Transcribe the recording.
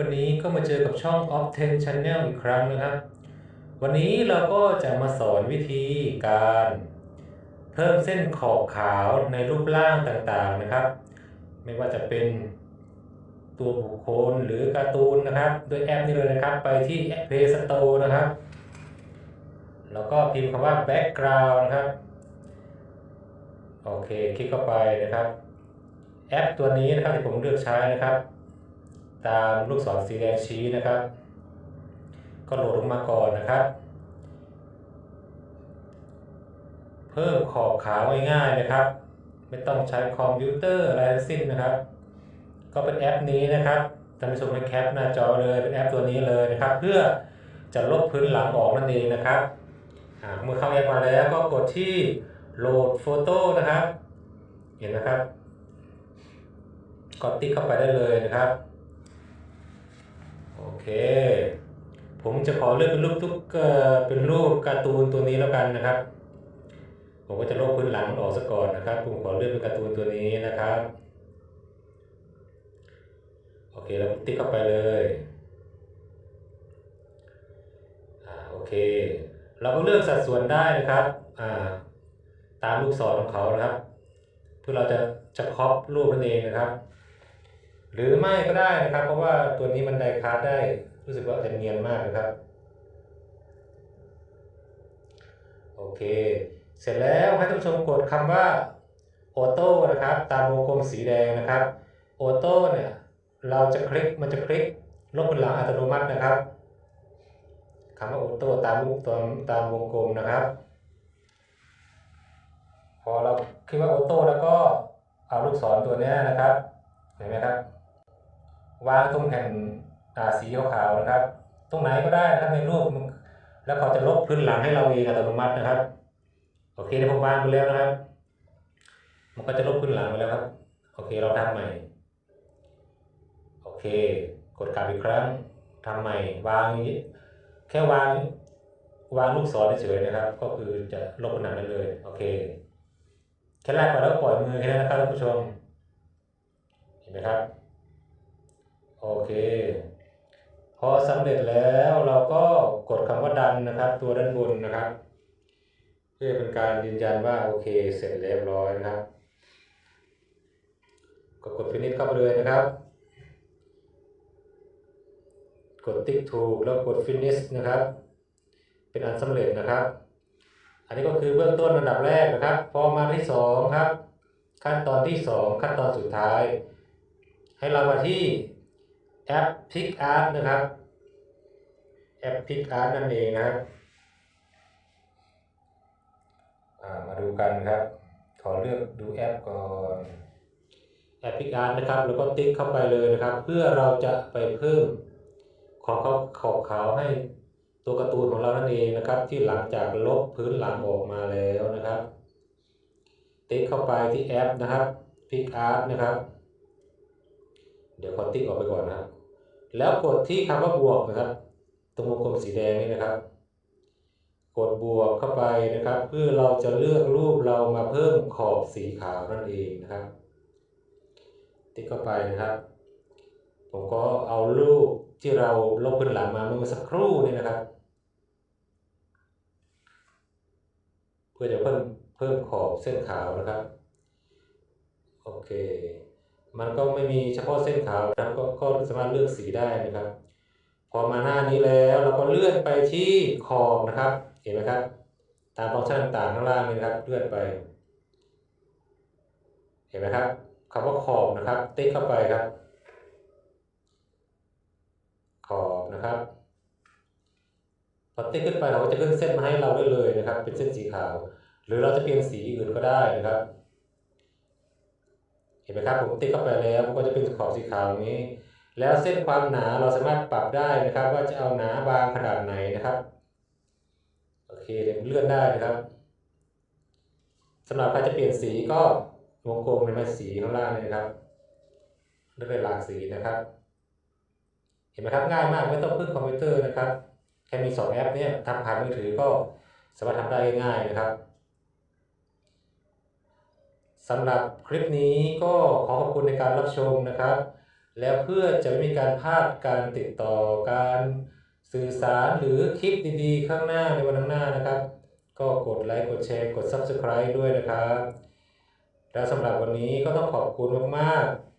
ครับวันนี้ก็มาเจอกับช่อง Off 10 Channel อีกครั้งนะครับ วันนี้เราก็จะมาสอนวิธีการ เพิ่มเส้นขอบขาวในรูปร่างต่างๆนะครับ ไม่ว่าจะเป็นตัวบุคคลหรือการ์ตูนนะครับด้วยแอปนี้เลยนะครับ ไปที่ Play Store นะครับ แล้วก็พิมพ์คำว่า background นะครับ โอเค คลิกเข้าไปนะครับ แอปตัวนี้นะครับที่ผมเลือกใช้นะครับ ตามลูกศรสีแดงชี้นะครับ ก็โหลดลงมาก่อนนะครับ เพิ่มขอบขาวง่ายๆนะครับ ไม่ต้องใช้คอมพิวเตอร์อะไรทั้งสิ้นนะครับ ก็เป็นแอปนี้นะครับท่านผู้ชมให้แคปหน้าจอเลยเป็นแอปตัวนี้เลยนะครับ เพื่อจะลบพื้นหลังออกนั่นเองนะครับอ่าเมื่อเข้าแอปมาแล้วก็กดที่โหลดโฟโต้นะครับ เห็นนะครับ กดติ๊กเข้าไปได้เลยนะครับ โอเค ผมจะขอเลือกเป็นรูปทุกเป็นรูปการ์ตูนตัวนี้แล้วกันนะครับ ผมก็จะลบพื้นหลังออกซะก่อนนะครับ ผมขอเลือกเป็นการ์ตูนตัวนี้นะครับ โอเคแล้วติ๊กเข้าไปเลยอ่าโอเค เราก็เลือกสัดส่วนได้นะครับอ่าตามลูกศรของเขานะครับ เพื่อเราจะจะครอปรูปนั่นเองนะครับ หรือไม่ก็ได้นะครับ เพราะว่าตัวนี้มันไดคาร์ดได้รู้สึกว่าจะเนียนมากนะครับ โอเค เสร็จแล้วให้ท่านผู้ชมกดคำว่าออโต้นะครับ ตามวงกลมสีแดงนะครับออโต้เนี่ยเราจะคลิกมันจะคลิกลบบนหลังอัตโนมัตินะครับคำว่าออโต้ตามลูกตามตามวงกลมนะครับ พอเราคลิกว่าออโต้แล้วก็เอาลูกศรตัวนี้นะครับ เห็นไหมครับ วางตรงแผ่นสีขาวๆนะครับ ตรงไหนก็ได้นะครับในรูปมันแล้วเขาจะลบพื้นหลังให้เราเองอัตโนมัตินะครับโอเคเดี๋ยวผมวางไปแล้วนะครับ มันก็จะลบพื้นหลังไปแล้วครับโอเคเราทำใหม่โอเค กดกลับอีกครั้งทำใหม่วางนี้แค่วางวางลูกศรเฉยๆนะครับ ก็คือจะลบผนังได้นเลยโอเคแค่แรกไปแล้วปล่อยมือแค่นั้นนะครับท่านผู้ชมเห็นไหมครับ โอเคพอสำเร็จแล้วเราก็กดคำว่าดันนะครับ ตัวด้านบนนะครับ เพื่อเป็นการยืนยันว่าโอเคเสร็จเรียบร้อยนะครับก็กดฟินิชเข้าไปเลยนะครับ กดติ๊กถูกแล้วกดฟินิชนะครับ เป็นอันสำเร็จนะครับ อันนี้ก็คือเบื้องต้นอันดับแรกนะครับ พอมาที่สองครับ ขั้นตอนที่สองขั้นตอนสุดท้าย ให้เรามาที่ แอป PicArt นะครับแอป PicArt นั่นเองนะครับมาดูกันครับ ขอเลือกดูแอปก่อนแอป PicArt นะครับ แล้วก็ติ๊กเข้าไปเลยนะครับ เพื่อเราจะไปเพิ่มขอบเขาขอบขาวให้ตัวการ์ตูนของเรานั่นเองนะครับ ที่หลังจากลบพื้นหลังออกมาแล้วนะครับ ติ๊กเข้าไปที่แอปนะครับ PicArt นะครับ เดี๋ยวขอติ๊กออกไปก่อนนะครับ แล้วกดที่คำว่าบวกนะครับ ตรงวงกลมสีแดงนี่นะครับ กดบวกเข้าไปนะครับ เพื่อเราจะเลือกรูปเรามาเพิ่มขอบสีขาวนั่นเองนะครับ ติ๊กเข้าไปนะครับ ผมก็เอารูปที่เราลบพื้นหลังมาเมื่อสักครู่นี่นะครับ เพื่อจะเพิ่มเพิ่มขอบเส้นขาวนะครับ โอเค มันก็ไม่มีเฉพาะเส้นขาวนะครับก็ก็สามารถเลือกสีได้นะครับ พอมาหน้านี้แล้วเราก็เลื่อนไปที่ขอบนะครับ เห็นไหมครับ ตามฟังก์ชันต่างข้างล่างนี่นะครับ เลื่อนไป เห็นไหมครับคำว่าขอบนะครับ ติ๊กเข้าไปครับ ขอบนะครับพอติ๊กขึ้นไปเราก็จะขึ้นเส้นมาให้เราได้เลยนะครับ เป็นเส้นสีขาว หรือเราจะเปลี่ยนสีอื่นก็ได้นะครับ ห็นไหมครับผมติ๊กเข้าไปแล้วมันก็จะเป็นขอบสีขาวนี้ แล้วเส้นความหนาเราสามารถปรับได้นะครับ ว่าจะเอาหนาบางขนาดไหนนะครับโอเคเดี๋ยวเลื่อนได้นะครับสำหรับใครจะเปลี่ยนสีก็วงกลมเป็นสีข้างล่างเลยนะครับเลือกเป็นหลากสีนะครับ เห็นไหมครับง่ายมากไม่ต้องพึ่งคอมพิวเตอร์นะครับ แค่มีสองแอปเนี่ยทำผ่านมือถือก็สามารถทำได้ง่ายๆนะครับ สำหรับคลิปนี้ก็ขอขอบคุณในการรับชมนะครับ แล้วเพื่อจะไม่มีการพลาดการติดต่อการสื่อสารหรือคลิปดีๆ ข้างหน้าในวันข้างหน้านะครับ ก็กดไลค์กดแชร์กด Subscribe ด้วยนะครับ และสำหรับวันนี้ก็ต้องขอบคุณมากๆ